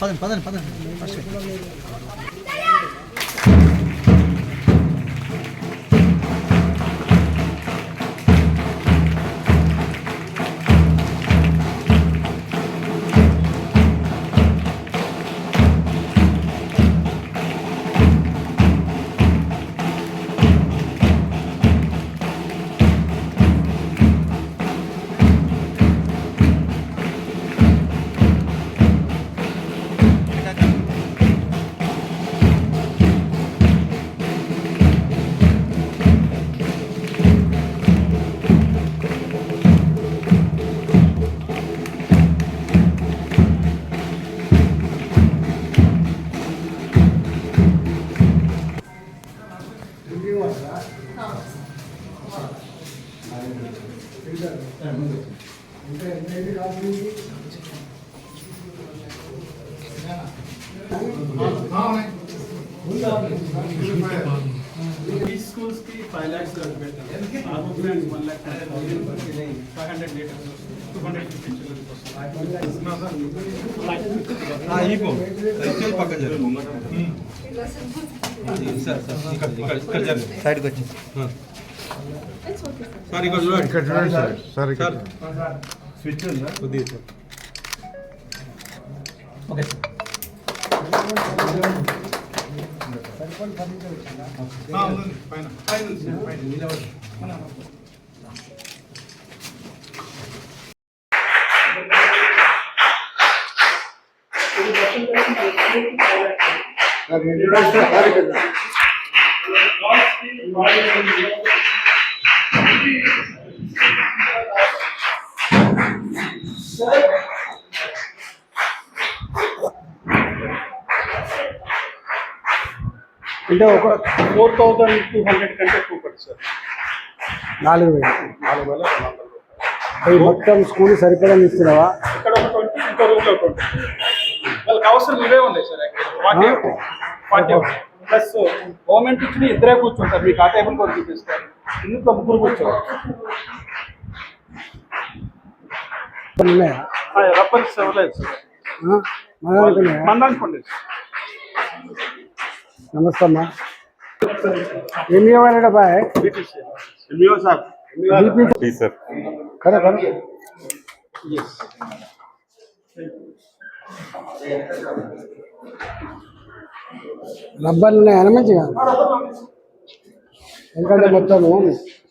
పదండి పదండి పదండి. ఫస్ట్ ఈ స్కూల్స్కి ఫైవ్ ల్యాక్స్ పెట్టాం RMO plans one lakh five hundred litres two hundred fifty ఇగో సైడ్కి వచ్చి. సార్ ఇక్కడ చూడండి. ఇక్కడ చూడండి సార్. సార్ ఇక్కడ. సార్. స్విచ్ ఉందా? కొద్దిగా సార్. ఓకే. సార్ పైన. పైన ఉంది సార్, పైన నిలబడి. అంటే ఒక ఫోర్ థౌసండ్ టూ హండ్రెడ్ కంటే ఎక్కువ పడుతుంది సార్. నాలుగు వేలు. నాలుగు వేల రెండు వందల రూపాయలు. మొత్తం స్కూల్ సరిపడా ఇస్తున్నావా? ఇక్కడ ఒక ట్వంటీ ఇంకో రూమ్లో ట్వంటీ. వాళ్ళకి అవసరం ఇవే ఉన్నాయి సార్ ఫార్టీ ప్లస్ గవర్నమెంట్ ఇచ్చిన ఇద్దరే కూర్చుంటారు. మీకు ఆ టేబుల్ కూడా చూపిస్తారు ఇందులో ముగ్గురు కూర్చోవాలి. రబ్బర్స్ ఇవ్వలేదు సార్ ఆ? మన దానికి ఉన్నాయా మందానికి ఉండేది నమస్తే అమ్మా. ఏమి ఇవ్వాలంటే బాయ్? BP sir. కరే కరే రబ్బర్లు ఉన్నాయా మంచిగా ఎందుకంటే మొత్తము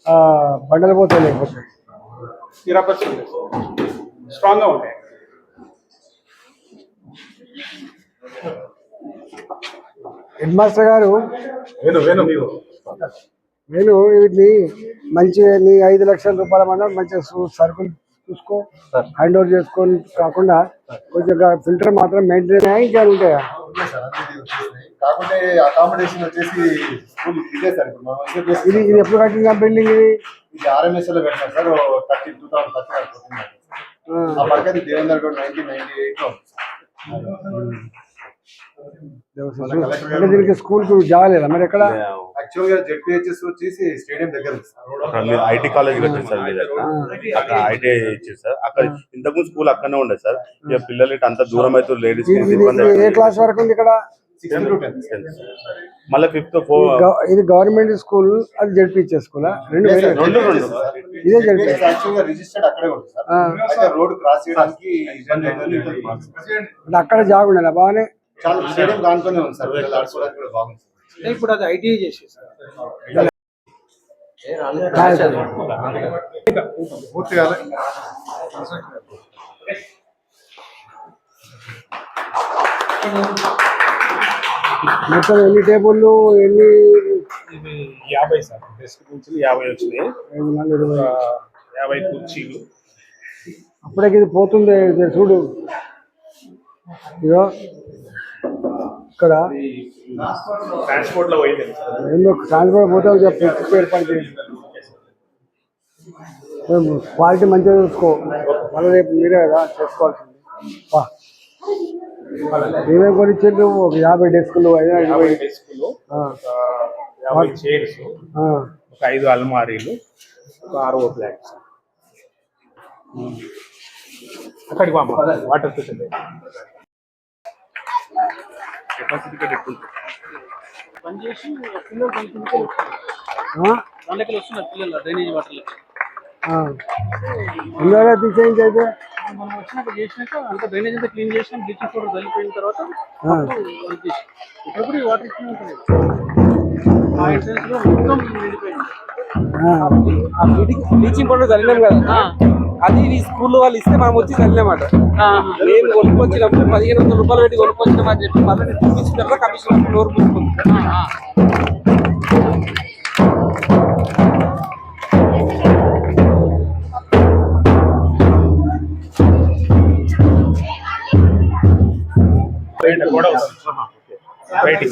ఆ, బండలు పోతాయి లేకపోతే. ఈ రబ్బర్స్ ఉండేది స్ట్రాంగ్గా ఉంటాయి. హెడ్ మాస్టర్ గారు నేను వీటిని మంచిగా నీ ఐదు లక్షల రూపాయల మంది మంచిగా సరుకులు చూసుకో హ్యాండ్ ఓవర్ చేసుకొని కాకుండా కొంచెం ఫిల్టర్ మాత్రం మెయింటైన్ అయ్యి ఇంకా ఉంటాయా కాకపోతే అకామిడేషన్ వచ్చేసి స్కూల్ ఇదే సార్ ఇప్పుడు మనం ఇదే ఇది ఎప్పుడు కట్టిన బిల్డింగ్ ఇది? ఇది ఆర్ఎంఎస్లో పెట్టినాం sir thirty two thousand thirty ఆ, ఆ పక్కది దేవేందర్ గౌడ్ నైన్టీన్ నైన్టీ ఎయిట్లో అంటే దీనికి స్కూల్కు జాగలేదా మరి ఎక్కడ? యాక్చువల్గా జెడ్పిహెచ్ఎస్ వచ్చేసి స్టేడియం దగ్గర ఐటీ కాలేజ్ వచ్చింది సార్ మీద అక్కడ ఐటీ సార్. అక్కడ ఇంతకుముందు స్కూల్ అక్కడనే ఉండే సార్. ఇక పిల్లలు అంత దూరం అయితే లేడీస్ ఏ క్లాస్ వరకు ఉంది ఇక్కడ? మళ్ళీ ఫిఫ్త్ ఇది గవర్నమెంట్ స్కూల్ అది జడ్పీహెచ్ స్కూల్ రెండు ఇదే రిజిస్టర్డ్ అక్కడే ఉంది సార్. అయితే రోడ్ క్రాస్ చేయడానికి ఇబ్బంది అవుతుంది అంటే అక్కడ జాగ్ ఉండేనా బాగానే. ఇప్పుడు అది ఐటీ మొత్తం ఎన్ని టేబుల్లు ఎన్ని ఇది యాభై సార్. డెస్క్ నుంచి యాభై వచ్చినాయి. ఐదు ఇరవై యాభై కుర్చీలు. అప్పుడే ఇది పోతుంది ఇది చూడు. ఇదో ఇక్కడ. ట్రాన్స్పోర్ట్లో పోయింది. ఎన్నో ట్రాన్స్పోర్ట్ పోతే చెప్పి క్వాలిటీ మంచిగా చూసుకో. మళ్ళీ రేపు మీరే కదా చేసుకోవాల్సింది. వా. ఏమేమి కొనిచ్చిండ్రు ఒక యాభై డెస్కులు ఇరవై డెస్క్లు ఆ, యాభై చైర్స్ ఆ, ఒక ఐదు అల్మారీలు ఒక ఆరు ఫ్లాట్స్ అక్కడికి వాటర్ ఫెసిలిటీ. పనిచేసి పిల్లలు కొంచెం ఆ? వాళ్ళకి వస్తున్నారు పిల్లలు డ్రైనేజ్ వాటర్లో ఆ. ఇందువల్ల తీసేయించి అయితే. మనం వచ్చినాక చేసినాక అంత డ్రైనేజ్ అంతా క్లీన్ చేసినాం బ్లీచింగ్ పౌడర్ చల్లిపోయిన తర్వాత ఇప్పుడు కూడా ఈ వాటర్ ఇస్తూనే ఉంటుంది ఆ ఎంట్రన్స్లో మొత్తం నిండిపోయింది ఆ. ఆ బ్లీచింగ్ పౌడర్ చల్లినాం కదా. అది ఈ స్కూల్లో వాళ్ళు ఇస్తే మనం వచ్చి చల్లినామాట నేను కొనుక్కొచ్చినప్పుడు పదిహేను వందల రూపాయలు పెట్టి కొనుక్కొచ్చినాం అని చెప్పి మళ్ళీ చూపించిన తర్వాత కమిషన్ నోరు మూసుకుంది. బయట కూడా బయటికి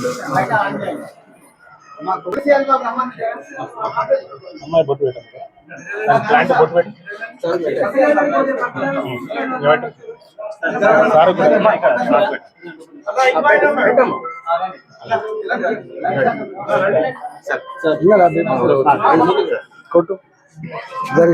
అమ్మాయి బొట్టు పెట్టండి ప్లాంట్ బొట్టు పెట్టి ఇవ్వండి. సార్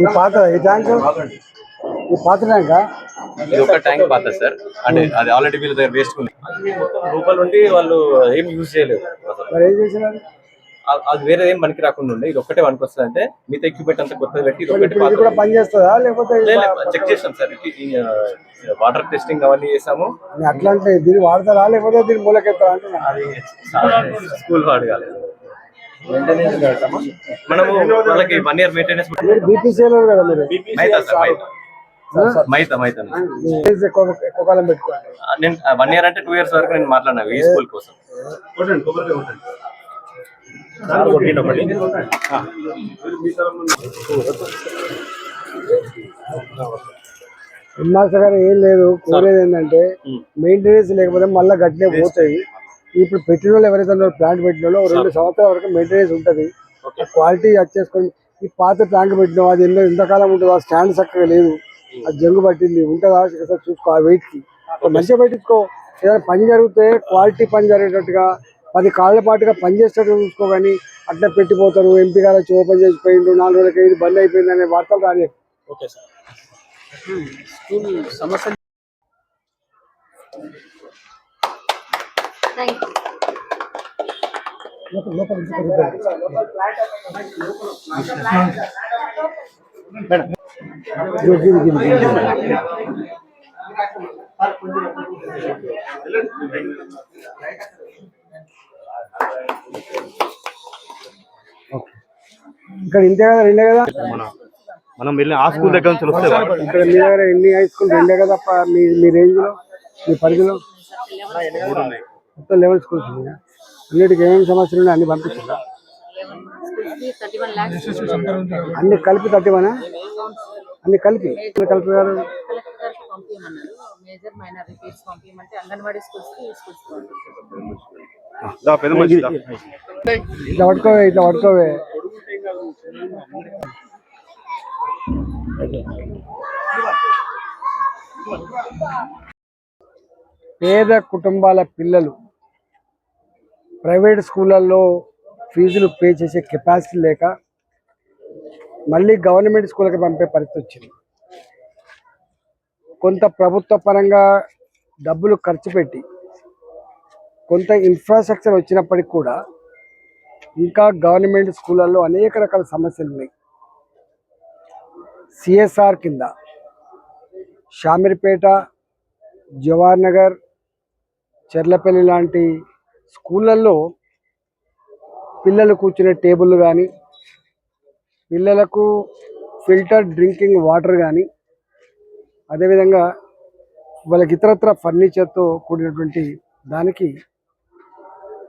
ఈ పాత ఈ ట్యాంక్ ఈ పాత ట్యాంకా ఇది ఒక ట్యాంక్ పాత సార్ అంటే అది ఆల్రెడీ వీళ్ళ దగ్గర వేస్ట్ ఉంది రూపాయలు ఉండి వాళ్ళు ఏం యూజ్ చేయలేదు మరి ఏం చేసినారు అది వేరే ఏం పనికి రాకుండా ఉండే. ఇది ఒక్కటే పనికి వస్తుంది అంటే మిగతా ఎక్విప్మెంట్ అంతా కొత్తది పెట్టి ఇది ఇది కూడా పని చేస్తుందా? లేకపోతే చెక్ చేసాం సార్. వాటర్ టెస్టింగ్ అవన్నీ చేసాము. అట్లా అంటే దీన్ని వాడతారా? లేకపోతే దీన్ని మూలకెత్తారా అది స్కూల్ వాడగాలి మనము వాళ్ళకి వన్ ఇయర్ మెయింటెనెన్స్ మీరు బీపీసీలో కదా మీరు? మైతా సార్ మైతా మైతా మైతా ఫీజు ఎక్కువ ఎక్కువ కాలం పెట్టుకోండి. నేను వన్ ఇయర్ అంటే టూ ఇయర్స్ వరకు నేను మాట్లాడినా ఈ స్కూల్ కోసం సార్ కొట్టిండు ఒకటి ఆ. మాస్టర్ గారు ఏం లేదు కోరేది ఏంటంటే మెయింటెనెన్స్ లేకపోతే మళ్ళీ గట్టినే పోతాయి. ఇప్పుడు పెట్టిన వాళ్ళు ఎవరైతే ఉన్నారో ప్లాంట్ పెట్టిన వాళ్ళు రెండు సంవత్సరాల వరకు మెయింటెనెన్స్ ఉంటుంది. క్వాలిటీ చేసుకొని ఈ పాత ట్యాంక్ పెట్టినాం అది ఎన్నో ఎంతకాలం ఉంటుంది? ఆ స్టాండ్ చక్కగా లేదు. అది జంగు పట్టింది. ఉంటుందా? చూసుకో ఆ weight కి. మంచిగా పెట్టించుకో. ఏదైనా పని జరిగితే క్వాలిటీ పని జరిగేటట్టుగా పది కాళ్ళ పాటుగా పని చేసేటట్టు చూసుకో కానీ అట్లా పెట్టిపోతారు. ఎంపీ గారు వచ్చి ఓపెన్ చేసిపోయిండు నాలుగు రోజులకి ఇది బంద్ అయిపోయింది అనే వార్తలు రాలేదు. Okay sir. స్కూల్ సమస్య thank you Giri, Giri, Giri, Giri. Okay. ఇక్కడ ఇంతే కదా రెండే కదా? మనం వెళ్ళిన ఆ స్కూల్ దగ్గర నుంచి వస్తే ఇక్కడ మీ దగ్గర ఎన్ని హై స్కూల్ రెండే కదా మీ మీ రేంజ్లో? మీ పరిధిలో? మొత్తం లెవెల్ స్కూల్స్ ఉన్నాయా? అన్నిటికి ఏమేమి సమస్యలు ఉన్నాయి? అన్ని థర్టీ వన్ ల్యాక్స్ అన్ని కలిపి? తట్టివనా అన్ని కలిపి కలిపి గారు. ఇట్లా పట్టుకోవే ఇట్లా పట్టుకోవే. పేద కుటుంబాల పిల్లలు ప్రైవేట్ స్కూళ్ళల్లో ఫీజులు పే చేసే కెపాసిటీ లేక మళ్ళీ గవర్నమెంట్ స్కూళ్ళకి పంపే పరిస్థితి వచ్చింది. కొంత ప్రభుత్వ పరంగా డబ్బులు ఖర్చు పెట్టి కొంత ఇన్ఫ్రాస్ట్రక్చర్ వచ్చినప్పటికి కూడా ఇంకా గవర్నమెంట్ స్కూళ్ళల్లో అనేక రకాల సమస్యలు ఉన్నాయి. సిఎస్ఆర్ కింద. షామీర్పేట జవహర్ నగర్ చెర్లపల్లి లాంటి స్కూళ్ళల్లో పిల్లలు కూర్చునే టేబుల్ కానీ పిల్లలకు ఫిల్టర్ డ్రింకింగ్ వాటర్ కానీ అదేవిధంగా వాళ్ళకి ఇతరత్ర ఫర్నిచర్తో కూడినటువంటి దానికి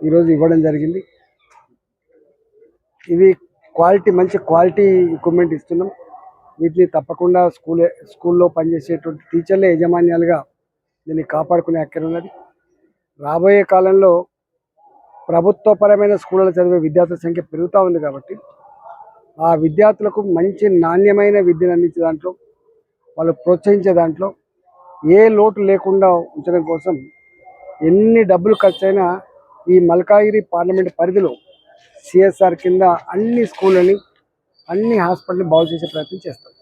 ఈరోజు ఇవ్వడం జరిగింది. ఇవి క్వాలిటీ మంచి క్వాలిటీ ఎక్విప్మెంట్ ఇస్తున్నాం. వీటిని తప్పకుండా స్కూల్ స్కూల్లో పనిచేసేటువంటి టీచర్లే యజమాన్యాలుగా దీన్ని కాపాడుకునే అక్కర ఉన్నది. రాబోయే కాలంలో ప్రభుత్వపరమైన స్కూళ్ళలో చదివే విద్యార్థుల సంఖ్య పెరుగుతూ ఉంది కాబట్టి ఆ విద్యార్థులకు మంచి నాణ్యమైన విద్యను అందించే దాంట్లో వాళ్ళు ప్రోత్సహించే దాంట్లో ఏ లోటు లేకుండా ఉంచడం కోసం ఎన్ని డబ్బులు ఖర్చు ఈ మల్కాగిరి పార్లమెంట్ పరిధిలో సిఎస్ఆర్ కింద అన్ని స్కూళ్ళని అన్ని హాస్పిటల్ బాగు చేసే ప్రయత్నం చేస్తాం.